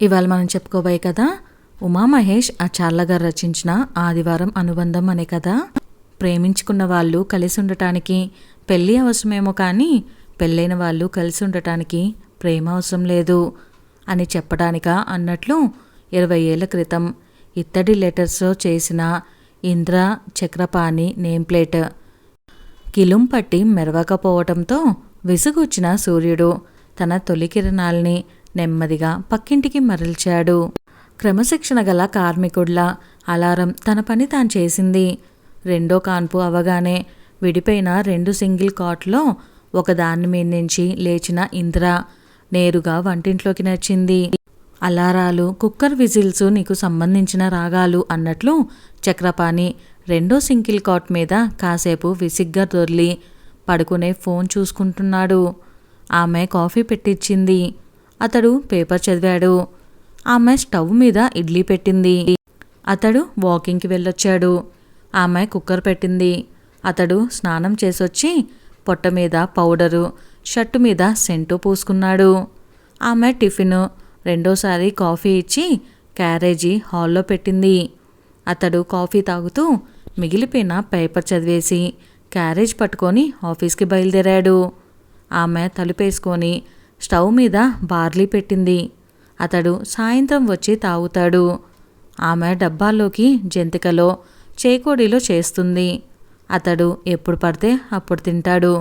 ఇవాళ మనం చెప్పుకోబోయే కదా ఉమామహేష్ ఆచార్ల గారు రచించిన ఆదివారం అనుబంధం అనే కథ. ప్రేమించుకున్న వాళ్ళు కలిసి ఉండటానికి పెళ్ళి అవసరమేమో కానీ పెళ్ళైన వాళ్ళు కలిసి ఉండటానికి ప్రేమ అవసరం లేదు అని చెప్పడానిక అన్నట్లు ఇరవై ఏళ్ళ క్రితం ఇత్తడి లెటర్స్లో చేసిన ఇంద్ర చక్రపాణి నేమ్ ప్లేట్ కిలుం పట్టి మెరవకపోవటంతో విసుగొచ్చిన సూర్యుడు తన తొలి కిరణాల్ని నెమ్మదిగా పక్కింటికి మరల్చాడు. క్రమశిక్షణ గల కార్మికుడ్లా అలారం తన పని తాను చేసింది. రెండో కాన్పు అవగానే విడిపోయిన రెండు సింగిల్ కాట్లో ఒకదాని మీద నుంచి లేచిన ఇంద్ర నేరుగా వంటింట్లోకి నచ్చింది అలారాలు కుక్కర్ విజిల్స్ నీకు సంబంధించిన రాగాలు అన్నట్లు చక్రపాణి రెండో సింగిల్ కాట్ మీద కాసేపు విసిగ్గా దొర్లి పడుకునే ఫోన్ చూసుకుంటున్నాడు. ఆమె కాఫీ పెట్టించింది అతడు పేపర్ చదివాడు. ఆమె స్టవ్ మీద ఇడ్లీ పెట్టింది. అతడు వాకింగ్కి వెళ్ళొచ్చాడు. ఆమె కుక్కర్ పెట్టింది. అతడు స్నానం చేసొచ్చి పొట్ట మీద పౌడరు షర్టు మీద సెంటు పూసుకున్నాడు. ఆమె టిఫిన్ రెండోసారి కాఫీ ఇచ్చి క్యారేజీ హాల్లో పెట్టింది. అతడు కాఫీ తాగుతూ మిగిలిపోయిన పేపర్ చదివేసి క్యారేజ్ పట్టుకొని ఆఫీస్కి బయలుదేరాడు. ఆమె తలుపేసుకొని స్టవ్ మీద బార్లీ పెట్టింది. అతడు సాయంత్రం వచ్చి తాగుతాడు. ఆమె డబ్బాల్లోకి జంతికలో చేకోడీలో చేస్తుంది. అతడు ఎప్పుడు పడితే అప్పుడు తింటాడు.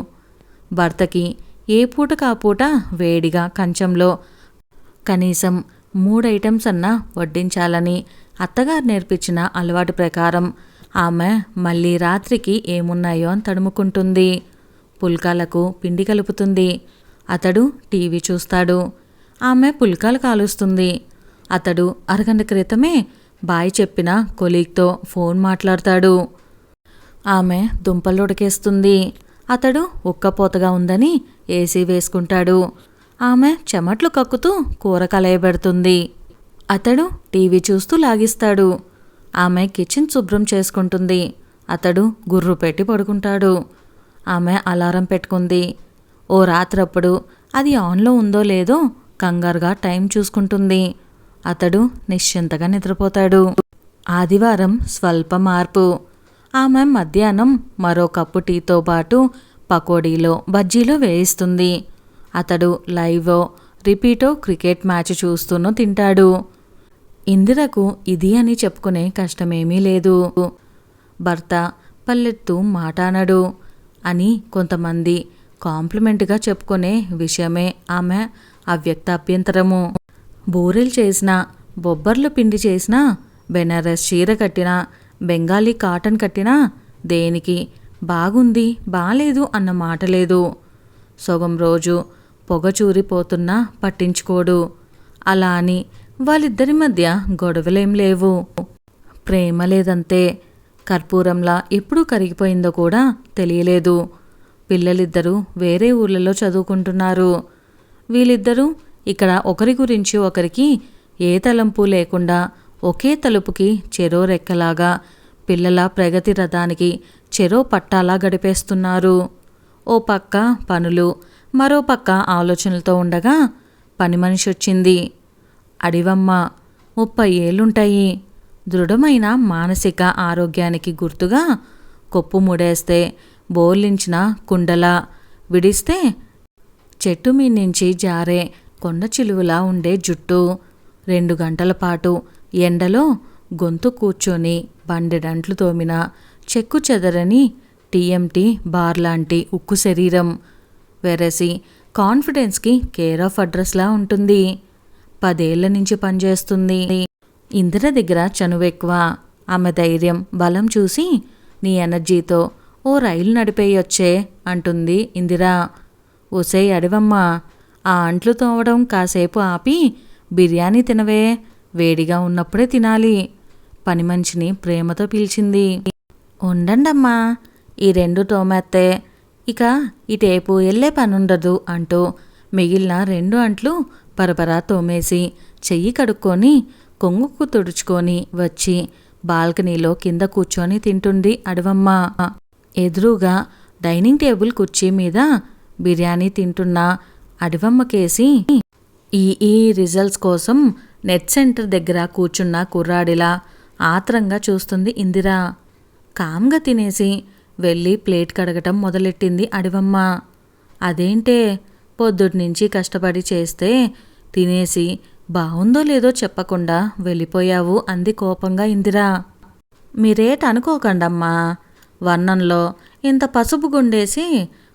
భర్తకి ఏ పూట కాపూట వేడిగా కంచంలో కనీసం మూడు ఐటమ్స్ అన్నా వడ్డించాలని అత్తగారు నేర్పించిన అలవాటు ప్రకారం ఆమె మళ్ళీ రాత్రికి ఏమున్నాయో అని తడుముకుంటుంది. పుల్కాలకు పిండి కలుపుతుంది. అతడు టీవీ చూస్తాడు. ఆమె పుల్కాలు కాలుస్తుంది. అతడు అరగంట క్రితమే బాయ్ చెప్పిన కొలీగ్తో ఫోన్ మాట్లాడతాడు. ఆమె దుంపలు ఉడకేస్తుంది. అతడు ఉక్కపోతగా ఉందని ఏసీ వేసుకుంటాడు. ఆమె చెమట్లు కక్కుతూ కూర కలయబెడుతుంది. అతడు టీవీ చూస్తూ లాగిస్తాడు. ఆమె కిచెన్ శుభ్రం చేసుకుంటుంది. అతడు గుర్రు పెట్టి పడుకుంటాడు. ఆమె అలారం పెట్టుకుంది. ఓ రాత్రప్పుడు అది ఆన్లో ఉందో లేదో కంగారుగా టైం చూసుకుంటుంది. అతడు నిశ్చింతగా నిద్రపోతాడు. ఆదివారం స్వల్ప మార్పు. ఆమె మధ్యాహ్నం మరో కప్పు టీతో పాటు పకోడీలో బజ్జీలో వేయిస్తుంది. అతడు లైవో రిపీటో క్రికెట్ మ్యాచ్ చూస్తూనో తింటాడు. ఇందిరకు ఇది అని చెప్పుకునే కష్టమేమీ లేదు. భర్త పల్లెత్తు మాటానడు అని కొంతమంది కాంప్లిమెంట్గా చెప్పుకునే విషయమే ఆమె అవ్యక్త అభ్యంతరము బూరెలు చేసిన బొబ్బర్లు పిండి చేసిన బెనారస్ చీర కట్టినా బెంగాలీ కాటన్ కట్టినా దేనికి బాగుంది బాలేదు అన్న మాట లేదు. సగం రోజు పొగచూరిపోతున్నా పట్టించుకోడు. అలా అని వాళ్ళిద్దరి మధ్య గొడవలేం లేవు. ప్రేమ లేదంతే కర్పూరంలా ఎప్పుడు కరిగిపోయిందో కూడా తెలియలేదు. పిల్లలిద్దరూ వేరే ఊర్లలో చదువుకుంటున్నారు. వీళ్ళిద్దరూ ఇక్కడ ఒకరి గురించి ఒకరికి ఏ తలంపు లేకుండా ఒకే తలుపుకి చెరో రెక్కలాగా పిల్లల ప్రగతి రథానికి చెరో పట్టాలా గడిపేస్తున్నారు. ఓ పక్క పనులు మరో పక్క ఆలోచనలతో ఉండగా పని మనిషి వచ్చింది. అడివమ్మ ముప్పై ఏళ్ళుంటాయి. దృఢమైన మానసిక ఆరోగ్యానికి గుర్తుగా కొప్పు ముడేస్తే బోర్లించిన కుండలా విడిస్తే చెట్టు మీ నుంచి జారే కొండ చిలువలా ఉండే జుట్టు. రెండు గంటల పాటు ఎండలో గొంతు కూర్చొని బండెడంట్లు తోమిన చెక్కు చెదరని టీఎంటీ బార్ లాంటి ఉక్కు శరీరం. వెరసి కాన్ఫిడెన్స్కి కేర్ ఆఫ్ అడ్రస్లా ఉంటుంది. పదేళ్ళ నుంచి పనిచేస్తుంది. ఇందిర దగ్గర చనువెక్కువ. ఆమె ధైర్యం బలం చూసి నీ ఎనర్జీతో ఓ రైలు నడిపేయొచ్చే అంటుంది ఇందిరా. ఒసే అడివమ్మా ఆ అంట్లు తోవడం కాసేపు ఆపి బిర్యానీ తినవే వేడిగా ఉన్నప్పుడే తినాలి పని మనిషిని ప్రేమతో పిలిచింది. ఉండండమ్మా ఈ రెండు తోమేత్తే ఇక ఇటేపు వెళ్ళే పనుండదు అంటూ మిగిలిన రెండు అంట్లు పరపరా తోమేసి చెయ్యి కడుక్కొని కొంగుకు తుడుచుకొని వచ్చి బాల్కనీలో కింద కూర్చొని తింటుంది అడవమ్మ. ఎదురుగా డైనింగ్ టేబుల్ కుర్చీ మీద బిర్యానీ తింటున్న అడివమ్మకేసి ఈ ఈ రిజల్ట్స్ కోసం నెట్ సెంటర్ దగ్గర కూర్చున్న కుర్రాడిలా ఆత్రంగా చూస్తుంది ఇందిరా. కామ్గా తినేసి వెళ్ళి ప్లేట్ కడగటం మొదలెట్టింది అడివమ్మ. అదేంటే పొద్దుటినుంచి కష్టపడి చేస్తే తినేసి బాగుందో లేదో చెప్పకుండా వెళ్ళిపోయావు అంది కోపంగా ఇందిరా. మీరేట అనుకోకండమ్మా. వర్ణంలో ఇంత పసుపు గుండేసి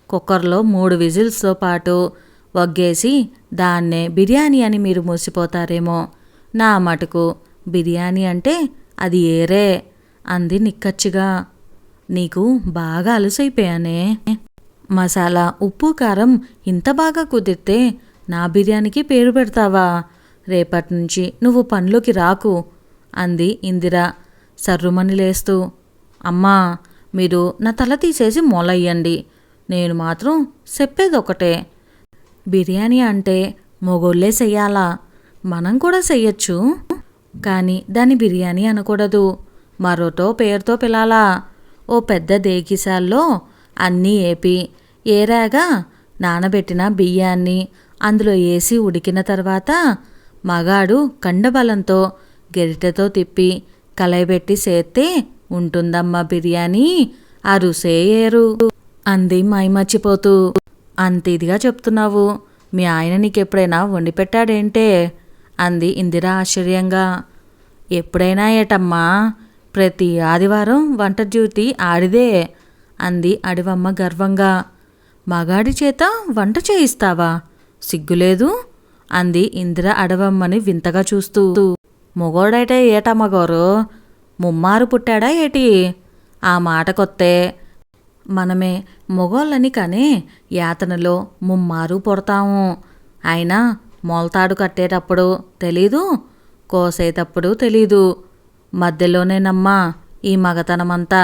కుక్కర్లో మూడు విజిల్స్తో పాటు వగ్గేసి దాన్నే బిర్యానీ అని మీరు మూసిపోతారేమో. నా మటుకు బిర్యానీ అంటే అది ఏరే అంది నిక్కచ్చిగా. నీకు బాగా అలసైపోయానే. మసాలా ఉప్పు కారం ఇంత బాగా కుదిరితే నా బిర్యానీకి పేరు పెడతావా? రేపటి నుంచి నువ్వు పనిలోకి రాకు అంది ఇందిర సర్రుమని లేస్తూ. అమ్మా మీరు నా తల తీసేసి మొలయ్యండి. నేను మాత్రం చెప్పేది ఒకటే బిర్యానీ అంటే మొగోళ్ళే చెయ్యాలా? మనం కూడా చెయ్యొచ్చు. కానీ దాన్ని బిర్యానీ అనకూడదు. మరోటో పేరుతో పిలాలా. ఓ పెద్ద దేగిశాల్లో అన్నీ ఏపి. ఏరాగా నానబెట్టిన బియ్యాన్ని అందులో వేసి ఉడికిన తర్వాత మగాడు కండబలంతో గెరిటతో తిప్పి కలయబెట్టి చేస్తే ఉంటుందమ్మా బిర్యానీ. ఆ రుసే ఏరు. అంది మైమర్చిపోతూ అంత ఇదిగా చెప్తున్నావు మీ ఆయన నీకెప్పుడైనా వండి పెట్టాడేంటే? అంది ఇందిర ఆశ్చర్యంగా. ఎప్పుడైనా ఏటమ్మా ప్రతి ఆదివారం వంట డ్యూటీ ఆడిదే అంది అడివమ్మ గర్వంగా. మగాడి చేత వంట చేయిస్తావా? సిగ్గులేదు అంది ఇందిర అడవమ్మని వింతగా చూస్తూ. మొగోడైతే ఏటమ్మగోరు ముమ్మారు పుట్టాడా ఏటి? ఆ మాటకొత్తే మనమే మొగోళ్ళని కానీ యాతనలో ముమ్మారు పుడతాము. అయినా మొలతాడు కట్టేటప్పుడు తెలీదు కోసేటప్పుడు తెలీదు. మధ్యలోనేనమ్మా ఈ మగతనమంతా.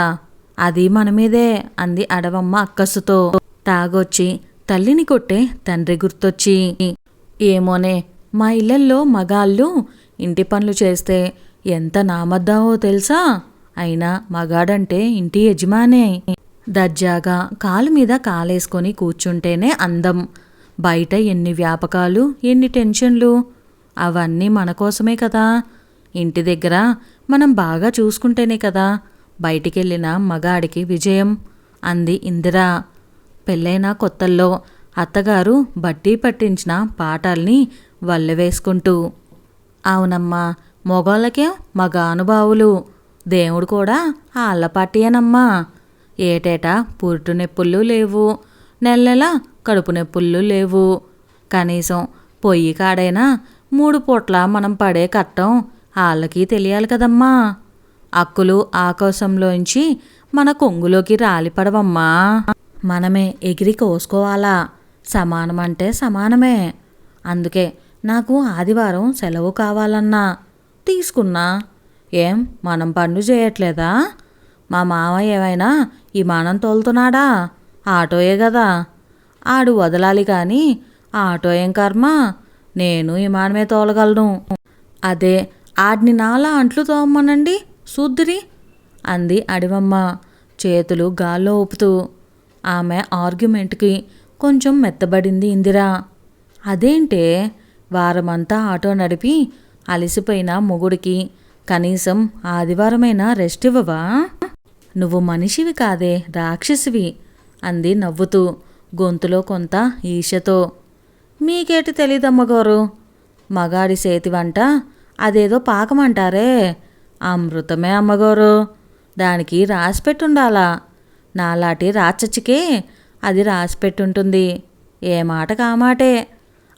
అది మనమీదే అంది అడవమ్మ అక్కసుతో. తాగొచ్చి తల్లిని కొట్టే తండ్రి గుర్తొచ్చి. ఏమోనే మా ఇళ్ళల్లో మగాళ్ళు ఇంటి పనులు చేస్తే ఎంత నామద్దావో తెలుసా? అయినా మగాడంటే ఇంటి యజమానే. దర్జాగా కాలు మీద కాలేసుకొని కూర్చుంటేనే అందం. బయట ఎన్ని వ్యాపకాలు ఎన్ని టెన్షన్లు. అవన్నీ మన కోసమే కదా. ఇంటి దగ్గర మనం బాగా చూసుకుంటేనే కదా. బయటికెళ్ళిన మగాడికి విజయం అంది ఇందిరా. పెళ్ళైన కొత్తల్లో అత్తగారు బట్టి పట్టించిన పాఠాల్ని వల్లవేసుకుంటూ అవునమ్మా మొగోళ్ళకే మగ అనుభావులు దేవుడు కూడా ఆళ్ళపాటియేనమ్మా ఏటేటా పురుటు నొప్పులు లేవు. నెల నెల కడుపు నొప్పులు లేవు. కనీసం పొయ్యి కాడైనా మూడు పూట్ల మనం పడే కట్టం వాళ్ళకి తెలియాలి కదమ్మా. అక్కులు ఆకాశంలోంచి మన కొంగులోకి రాలిపడవమ్మా. మనమే ఎగిరి కోసుకోవాలా. సమానమంటే సమానమే. అందుకే నాకు ఆదివారం సెలవు కావాలన్నా. తీసుకున్నా? ఏం మనం పన్ను చేయట్లేదా? మా మామ ఏమైనా విమానం తోలుతున్నాడా? ఆటోయే కదా ఆడు వదలాలి కానీ ఆటో ఏం కర్మ? నేను విమానమే తోలగలను. అదే ఆడిని నాలా అంట్లు తోమనండి చూద్దురి అంది అడివమ్మ చేతులు గాల్లో ఊపుతూ. ఆమె ఆర్గ్యుమెంట్కి కొంచెం మెత్తబడింది ఇందిరా. అదేంటే వారమంతా ఆటో నడిపి అలసిపోయిన మొగుడికి కనీసం ఆదివారమైనా రెస్ట్ ఇవ్వవా? నువ్వు మనిషివి కాదే రాక్షసివి అంది నవ్వుతూ గొంతులో కొంత ఈషతో మీకేటి తెలీదమ్మగారు? మగాడి సేతి వంట అదేదో పాకమంటారే. అమృతమే అమ్మగారు. దానికి రాసిపెట్టుండాలా? నాలాటి రాచచ్చికే అది రాసిపెట్టుంటుంది. ఏ మాట? కామాటే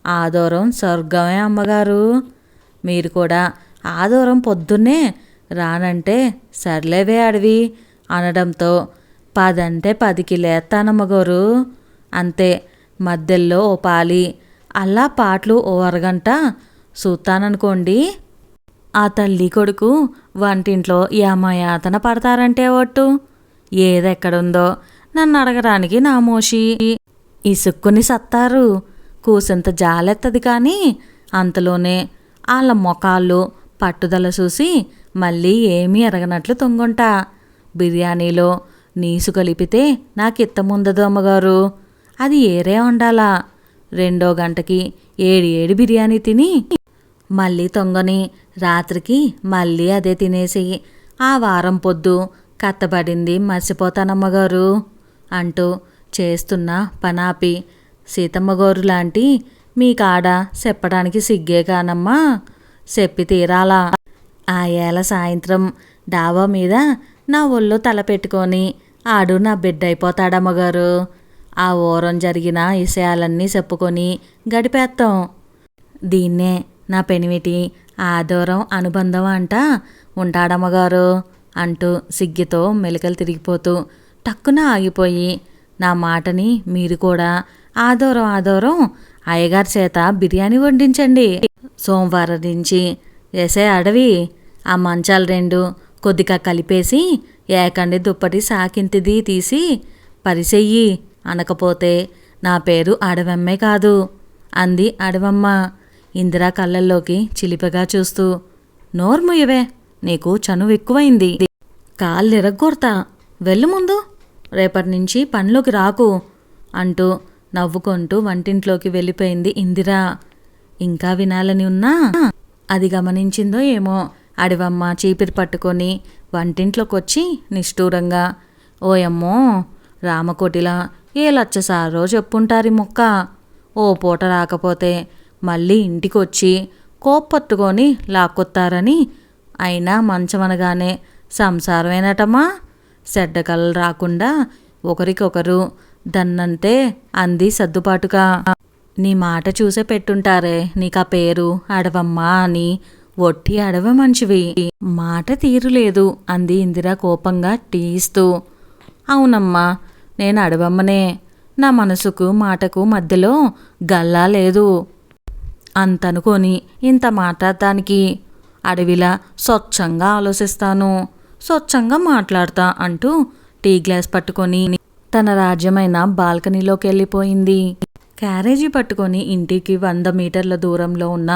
ఆదూరం స్వర్గమే అమ్మగారు. మీరు కూడా ఆదివారం పొద్దున్నే రానంటే సర్లేవే అడవి అనడంతో పదంటే పదికి లేస్తానమ్మగారు అంతే మధ్యలో ఓ పాలి అలా పాటలు ఓ అరగంట చూస్తాననుకోండి ఆ తల్లి కొడుకు వంటింట్లో యమయాతన పడతారంటే ఒట్టు. ఏదెక్కడుందో నన్ను అడగడానికి నా మోషి. ఇసుక్కుని సత్తారు. కూసంత జాలెత్తది కానీ అంతలోనే వాళ్ళ మొఖాలు పట్టుదల చూసి మళ్ళీ ఏమీ ఎరగనట్లు తొంగుంటా. బిర్యానీలో నీసు కలిపితే నాకు ఇత్తముందదు అమ్మగారు. అది ఏరే ఉండాలా రెండో గంటకి ఏడి ఏడి బిర్యానీ తిని మళ్ళీ తొంగని రాత్రికి మళ్ళీ అదే తినేసి ఆ వారం పొద్దు కత్తబడింది మర్చిపోతానమ్మగారు అంటూ చేస్తున్న పనాపి సీతమ్మగారు లాంటి మీ కాడ చెప్పడానికి సిగ్గే కానమ్మా. చెప్పి తీరాలా. ఆ ఏళ సాయంత్రం డాబా మీద నా ఒళ్ళు తల పెట్టుకొని ఆడు నా బిడ్డ అయిపోతాడమ్మగారు ఆ ఓరం జరిగిన విషయాలన్నీ చెప్పుకొని గడిపేస్తాం దీన్నే నా పెనిమిటి ఆదూరం అనుబంధం అంట ఉంటాడమ్మగారు అంటూ సిగ్గితో మెలికలు తిరిగిపోతూ టక్కున ఆగిపోయి నా మాటని మీరు కూడా ఆదూరం ఆదూరం అయ్యగారి చేత బిర్యానీ వండించండి. సోమవారం నుంచి వేసే అడవి ఆ మంచాలు రెండు కొద్దిగా కలిపేసి ఏకండి దుప్పటి సాకింతిది తీసి పరిసెయ్యి అనకపోతే నా పేరు అడవమ్మే కాదు అంది అడవమ్మ ఇందిరా కళ్ళల్లోకి చిలిపగా చూస్తూ. నోర్ముయవే నీకు చనువు ఎక్కువైంది. కాళ్ళిరగ్గొడతా. వెళ్ళు ముందు రేపటి నుంచి పనిలోకి రాకు అంటూ నవ్వుకుంటూ వంటింట్లోకి వెళ్ళిపోయింది ఇందిరా. ఇంకా వినాలని ఉన్నా? అది గమనించిందో ఏమో. అడివమ్మ చీపిరి పట్టుకొని వంటింట్లోకొచ్చి నిష్ఠూరంగా ఓయమ్మో రామకోటిల ఏ లచ్చసారో చెప్పుంటారు ఈ ఓ పూట రాకపోతే మళ్ళీ ఇంటికొచ్చి కోప్పట్టుకొని లాక్కొత్తారని అయినా మంచమనగానే సంసారమేనటమా సెడ్డ కలలు రాకుండా ఒకరికొకరు దన్నంతే అంది సర్దుబాటుగా. నీ మాట చూసే పెట్టుంటారే నీకా పేరు అడవమ్మా అని. ఒట్టి అడవ మంచివి మాట తీరులేదు అంది ఇందిరా కోపంగా టీస్తూ. అవునమ్మా నేను అడవమ్మనే. నా మనసుకు మాటకు మధ్యలో గల్లా లేదు. అంతనుకొని ఇంత మాట్లాడటానికి అడవిలా స్వచ్ఛంగా ఆలోచిస్తాను. స్వచ్ఛంగా మాట్లాడతా అంటూ టీ గ్లాస్ పట్టుకొని తన రాజ్యమైన బాల్కనీలోకి వెళ్ళిపోయింది క్యారేజీ పట్టుకొని ఇంటికి వంద మీటర్ల దూరంలో ఉన్న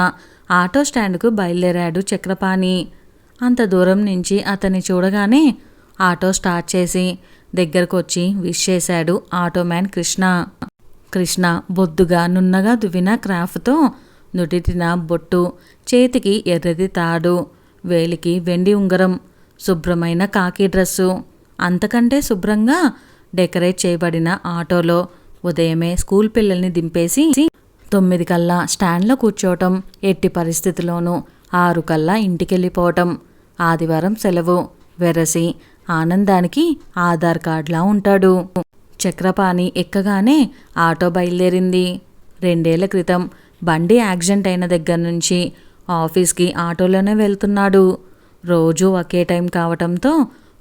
ఆటో స్టాండ్కు బయలుదేరాడు చక్రపాణి. అంత దూరం నుంచి అతన్ని చూడగానే ఆటో స్టార్ట్ చేసి దగ్గరకొచ్చి విష్ చేశాడు ఆటో మ్యాన్ కృష్ణ. కృష్ణ బొద్దుగా నున్నగా దువ్విన క్రాఫ్ట్తో నుటిటిన బొట్టు చేతికి ఎర్రది తాడు వేలికి వెండి ఉంగరం శుభ్రమైన కాకి డ్రెస్సు. అంతకంటే శుభ్రంగా డెకరేట్ చేయబడిన ఆటోలో ఉదయమే స్కూల్ పిల్లల్ని దింపేసి తొమ్మిది కల్లా స్టాండ్లో కూర్చోవటం ఎట్టి పరిస్థితిలోనూ ఆరు కల్లా ఇంటికెళ్ళిపోవటం ఆదివారం సెలవు వెరసి ఆనందానికి ఆధార్ కార్డులా ఉంటాడు. చక్రపాణి ఎక్కగానే ఆటో బయలుదేరింది. రెండేళ్ళ క్రితం బండి యాక్సిడెంట్ అయిన దగ్గర నుంచి ఆఫీస్కి ఆటోలోనే వెళ్తున్నాడు. రోజు ఒకే టైం కావటంతో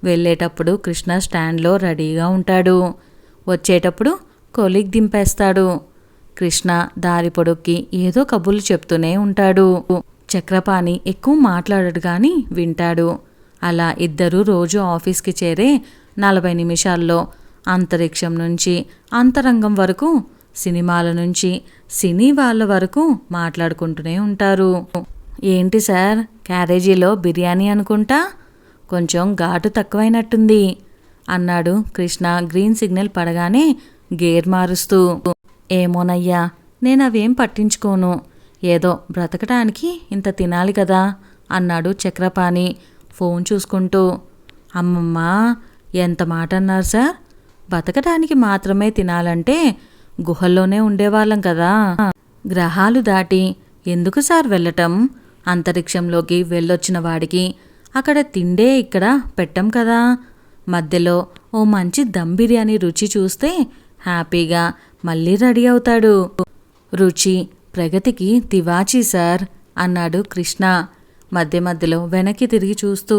వెళ్ళేటప్పుడు కృష్ణ స్టాండ్లో రెడీగా ఉంటాడు. వచ్చేటప్పుడు కొలిగ్ దింపేస్తాడు. కృష్ణ దారి పొడుక్కి ఏదో కబుర్లు చెప్తూనే ఉంటాడు. చక్రపాణి ఎక్కువ మాట్లాడడు కానీ వింటాడు. అలా ఇద్దరూ రోజు ఆఫీస్కి చేరే నలభై నిమిషాల్లో అంతరిక్షం నుంచి అంతరంగం వరకు సినిమాల నుంచి సినీ వాళ్ళ వరకు మాట్లాడుకుంటూనే ఉంటారు. ఏంటి సార్ క్యారేజీలో బిర్యానీ అనుకుంటా? కొంచెం ఘాటు తక్కువైనట్టుంది అన్నాడు కృష్ణ గ్రీన్ సిగ్నల్ పడగానే గేర్ మారుస్తూ. ఏమోనయ్యా నేను అవేం పట్టించుకోను ఏదో బ్రతకటానికి ఇంత తినాలి కదా అన్నాడు చక్రపాణి ఫోన్ చూసుకుంటూ. అమ్మమ్మ ఎంత మాట అన్నారు సార్? బతకటానికి మాత్రమే తినాలంటే గుహల్లోనే ఉండేవాళ్ళం కదా. గ్రహాలు దాటి ఎందుకు సార్ వెళ్ళటం? అంతరిక్షంలోకి వెళ్ళొచ్చిన వాడికి అక్కడ తిండే ఇక్కడ పెట్టం కదా. మధ్యలో ఓ మంచి దమ్ బిర్యానీ రుచి చూస్తే హ్యాపీగా మళ్ళీ రెడీ అవుతాడు. రుచి ప్రగతికి తివాచి సార్ అన్నాడు కృష్ణ మధ్య మధ్యలో వెనక్కి తిరిగి చూస్తూ.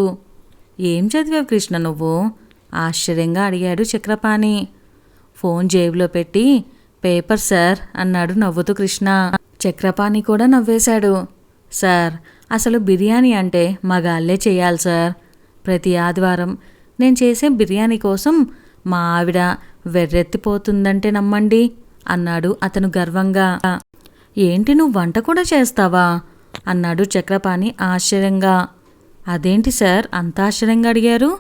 ఏం చదివావు కృష్ణ నువ్వు? ఆశ్చర్యంగా అడిగాడు చక్రపాణి. ఫోన్ జేబులో పెట్టి పేపర్ సార్ అన్నాడు నవ్వుతూ కృష్ణ. చక్రపాణి కూడా నవ్వేశాడు. సార్ అసలు బిర్యానీ అంటే మగాళ్ళే చేయాలి సార్. ప్రతి ఆదివారం నేను చేసే బిర్యానీ కోసం మా ఆవిడ వెర్రెత్తిపోతుందంటే నమ్మండి అన్నాడు అతను గర్వంగా. ఏంటి నువ్వు వంట కూడా చేస్తావా? అన్నాడు చక్రపాణి ఆశ్చర్యంగా. అదేంటి సార్ అంత ఆశ్చర్యంగా అడిగారు?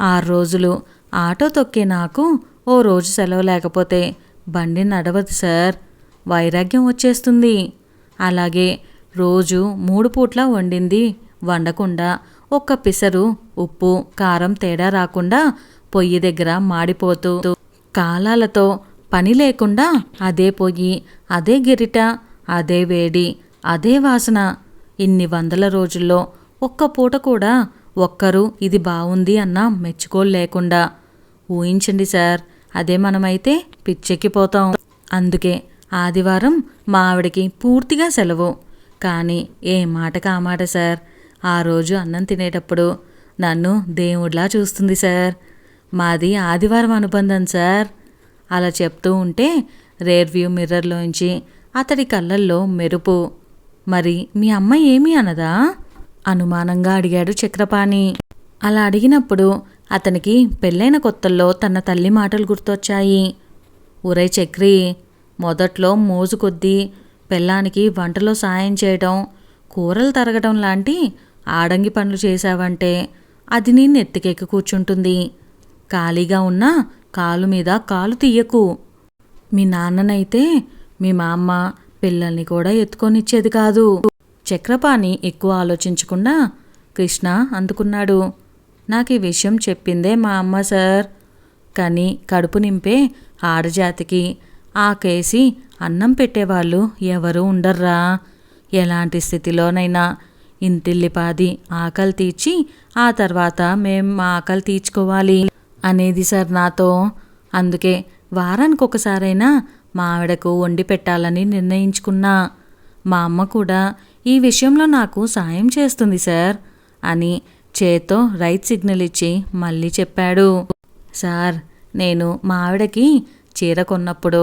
ఆరు రోజులు ఆటో తొక్కే నాకు ఓ రోజు సెలవు లేకపోతే బండి నడవదు సార్. వైరాగ్యం వచ్చేస్తుంది. అలాగే రోజు మూడు పూట్ల వండింది. వండకుండా ఒక్క పిసరు ఉప్పు కారం తేడా రాకుండా పొయ్యి దగ్గర మాడిపోతూ కాలాలతో పని లేకుండా అదే పొయ్యి అదే గిరిట అదే వేడి అదే వాసన ఇన్ని వందల రోజుల్లో ఒక్క పూట కూడా ఒక్కరు ఇది బాగుంది అన్న మెచ్చుకోలేకుండా ఊహించండి సార్ అదే మనమైతే పిచ్చెక్కిపోతాం. అందుకే ఆదివారం మా ఆవిడకి పూర్తిగా సెలవు. కానీ ఏ మాటకు ఆ మాట సార్? ఆ రోజు అన్నం తినేటప్పుడు నన్ను దేవుడిలా చూస్తుంది సార్. మాది ఆదివారం అనుబంధం సార్. అలా చెప్తూ ఉంటే రేర్వ్యూ మిర్రర్లోంచి అతడి కళ్ళల్లో మెరుపు. మరి మీ అమ్మ ఏమీ అనదా? అనుమానంగా అడిగాడు చక్రపాణి. అలా అడిగినప్పుడు అతనికి పెళ్ళైన కొత్తల్లో తన తల్లి మాటలు గుర్తొచ్చాయి. ఒరే చక్రి మొదట్లో మోజు కొద్దీ పెళ్ళానికి వంటలో సాయం చేయటం కూరలు తరగడం లాంటి ఆడంగి పనులు చేశావంటే అది నీ నెత్తికెక్కి కూర్చుంటుంది. ఖాళీగా ఉన్న కాలు మీద కాలు తీయకు. మీ నాన్ననైతే మీ మా అమ్మ పిల్లల్ని కూడా ఎత్తుకొనిచ్చేది కాదు. చక్రపాణి ఎక్కువ ఆలోచించకుండా కృష్ణ అందుకున్నాడు. నాకు ఈ విషయం చెప్పిందే మా అమ్మ సార్ కానీ కడుపు నింపే ఆడజాతికి ఆ కేసి అన్నం పెట్టేవాళ్ళు ఎవరూ ఉండర్రా. ఎలాంటి స్థితిలోనైనా ఇంటిల్లిపాది ఆకలి తీర్చి ఆ తర్వాత మేం మా ఆకలి తీర్చుకోవాలి అనేది సార్ నాతో. అందుకే వారానికి ఒకసారైనా మా ఆవిడకు వండి పెట్టాలని నిర్ణయించుకున్నా. మా అమ్మ కూడా ఈ విషయంలో నాకు సాయం చేస్తుంది సార్ అని చేత్తో రైట్ సిగ్నల్ ఇచ్చి మళ్ళీ చెప్పాడు. సార్ నేను మా ఆవిడకి చీర కొన్నప్పుడు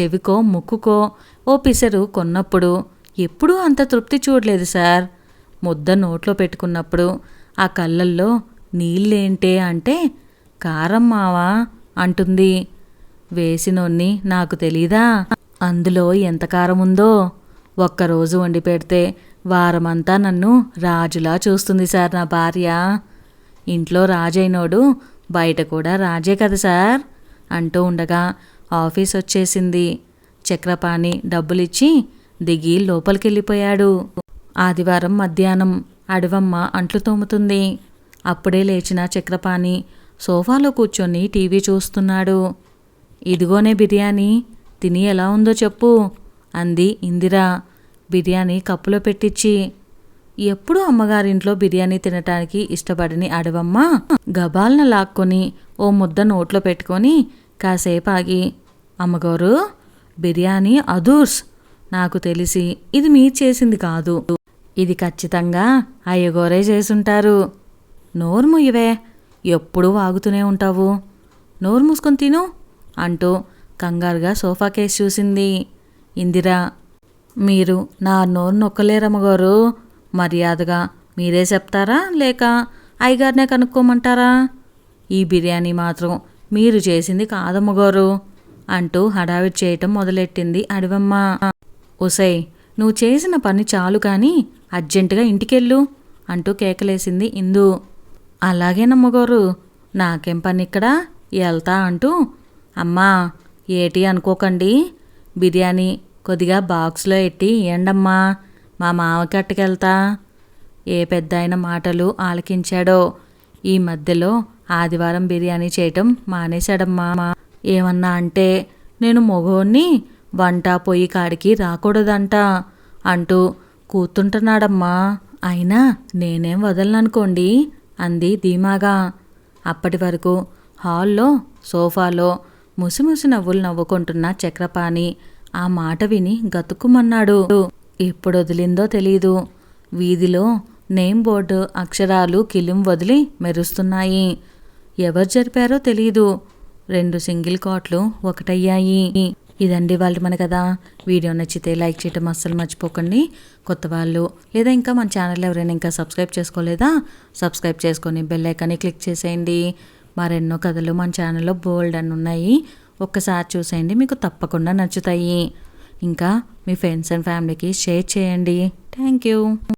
చెవికో ముక్కుకో ఓ పిసరు కొన్నప్పుడు ఎప్పుడూ అంత తృప్తి చూడలేదు సార్. ముద్ద నోట్లో పెట్టుకున్నప్పుడు ఆ కళ్ళల్లో నీళ్ళేంటే అంటే కారం మావా అంటుంది. వేసినోన్ని నాకు తెలీదా? అందులో ఎంత కారం ఉందో? ఒక్కరోజు వండి పెడితే వారమంతా నన్ను రాజులా చూస్తుంది సార్ నా భార్య. ఇంట్లో రాజైనోడు బయట కూడా రాజే కదా సార్ అంటూ ఉండగా ఆఫీస్ వచ్చేసింది. చక్రపాణి డబ్బులిచ్చి దిగి లోపలికెళ్ళిపోయాడు. ఆదివారం మధ్యాహ్నం అడవమ్మ అంట్లు తోముతుంది. అప్పుడే లేచిన చక్రపాణి సోఫాలో కూర్చొని టీవీ చూస్తున్నాడు. ఇదిగోనే బిర్యానీ తిని ఎలా ఉందో చెప్పు అంది ఇందిరా. బిర్యానీ కప్పులో పెట్టించి ఎప్పుడూ అమ్మగారింట్లో బిర్యానీ తినటానికి ఇష్టపడని అడవమ్మ గబాలను లాక్కొని ఓ ముద్ద నోట్లో పెట్టుకొని కాసేపు ఆగి అమ్మగారు బిర్యానీ అదూర్స్. నాకు తెలిసి ఇది మీరు చేసింది కాదు. ఇది ఖచ్చితంగా అయ్యగోరే చేసుంటారు. నోరు ముయ్యవే ఎప్పుడూ వాగుతూనే ఉంటావు. నోరు మూసుకొని తిను అంటూ కంగారుగా సోఫా కేసు చూసింది. ఇందిరా మీరు నా నోరు నొక్కలేరమ్మగారు మర్యాదగా మీరే చెప్తారా? లేక అయ్యగారినే కనుక్కోమంటారా? ఈ బిర్యానీ మాత్రం మీరు చేసింది కాదమ్మగారు. అంటూ హడావిడి చేయటం మొదలెట్టింది అడివమ్మ. ఉసై నువ్వు చేసిన పని చాలు కానీ అర్జెంటుగా ఇంటికెళ్ళు అంటూ కేకలేసింది ఇందు. అలాగే నమ్మగోరు నాకేం పని ఇక్కడ వెళ్తా అంటూ అమ్మా ఏటి అనుకోకండి. బిర్యానీ కొద్దిగా బాక్స్లో ఎట్టి ఇయ్యండమ్మా మా మామకి అట్టుకెళ్తా ఏ పెద్ద మాటలు ఆలకించాడో. ఈ మధ్యలో ఆదివారం బిర్యానీ చేయటం మానేశాడమ్మా. ఏమన్నా అంటే నేను మొగోణ్ణి వంట పొయ్యి కాడికి రాకూడదంట అంటూ కూతుంటున్నాడమ్మా. అయినా నేనేం వదలననుకోండి అంది ధీమాగా. అప్పటి వరకు హాల్లో సోఫాలో ముసిముసి నవ్వులు నవ్వుకుంటున్న చక్రపాణి ఆ మాట విని గతుక్కుమన్నాడు. ఎప్పుడు వదిలిందో తెలీదు. వీధిలో నేమ్ బోర్డు అక్షరాలు కిలిం వదిలి మెరుస్తున్నాయి. ఎవరు జరిపారో తెలీదు. రెండు సింగిల్ కాట్లు ఒకటయ్యాయి. ఇదండి వాళ్ళు మన కదా. వీడియో నచ్చితే లైక్ చేయటం అస్సలు మర్చిపోకండి. కొత్త వాళ్ళు లేదా ఇంకా మన ఛానల్ ఎవరైనా ఇంకా సబ్స్క్రైబ్ చేసుకోలేదా? సబ్స్క్రైబ్ చేసుకొని బెల్ ఐకాన్ని క్లిక్ చేసేయండి. మరెన్నో కథలు మన ఛానల్లో బోల్డ్ అని ఉన్నాయి. ఒక్కసారి చూసేయండి మీకు తప్పకుండా నచ్చుతాయి. ఇంకా మీ ఫ్రెండ్స్ అండ్ ఫ్యామిలీకి షేర్ చేయండి. Thank you.